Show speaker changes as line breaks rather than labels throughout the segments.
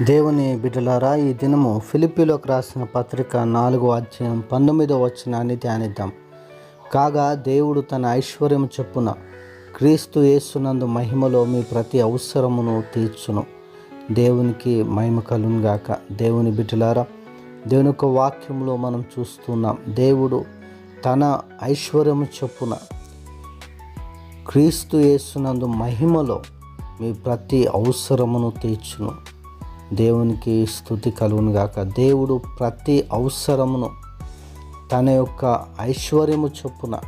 దేవుని బిడ్డలారా ఈ దినము ఫిలిపిలోకి రాసిన పత్రిక నాలుగో అధ్యాయం పంతొమ్మిదో వచనాన్ని ధ్యానిద్దాం. కాగా దేవుడు తన ఐశ్వర్యం చెప్పున క్రీస్తు యేసునందు మహిమలో మీ ప్రతి అవసరమును తీర్చును. దేవునికి మహిమ కలుగాక దేవుని బిడ్డలారా దేవుని యొక్క వాక్యంలో మనం చూస్తున్నాం దేవుడు తన ఐశ్వర్యము చొప్పున క్రీస్తు యేసునందు మహిమలో మీ ప్రతి అవసరమును తీర్చును. దేవునికి స్థుతి కలుగును గాక. దేవుడు ప్రతి అవసరమును తన యొక్క ఐశ్వర్యము చొప్పున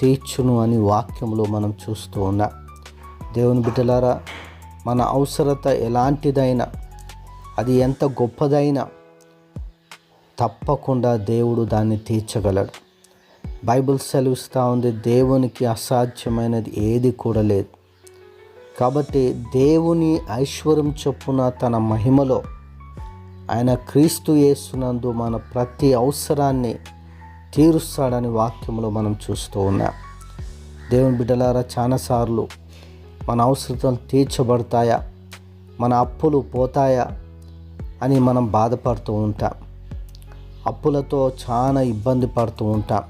తీర్చును అని వాక్యంలో మనం చూస్తూ ఉన్నాం దేవుని బిడ్డలారా మన అవసరత ఎలాంటిదైనా అది ఎంత గొప్పదైనా తప్పకుండా దేవుడు దాన్ని తీర్చగలడు. బైబిల్ సెలవిస్తూ ఉంది దేవునికి అసాధ్యమైనది ఏది కూడా లేదు. కాబట్టి దేవుని ఐశ్వర్యం చొప్పున తన మహిమలో ఆయన క్రీస్తు యేసునందు మన ప్రతి అవసరాన్ని తీరుస్తాడని వాక్యంలో మనం చూస్తూ ఉన్నాం. దేవుని బిడ్డలారా చాలాసార్లు మన అవసరాలు తీర్చబడతాయా? మన అప్పులు పోతాయా? అని మనం బాధపడుతూ ఉంటాం. అప్పులతో చాలా ఇబ్బంది పడుతూ ఉంటాం.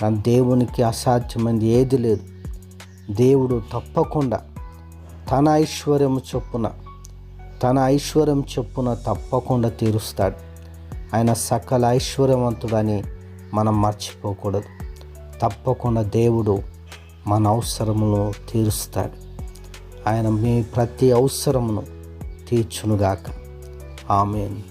కానీ దేవునికి అసాధ్యమైనది ఏది లేదు. దేవుడు తప్పకుండా తన ఐశ్వర్యం చొప్పున తన ఐశ్వర్యం చొప్పున తప్పకుండా తీరుస్తాడు. ఆయన సకల ఐశ్వర్యవంతుడని మనం మర్చిపోకూడదు. తప్పకుండా దేవుడు మన అవసరమును తీరుస్తాడు. ఆయన మీ ప్రతి అవసరమును తీర్చునుగాక. ఆమెను.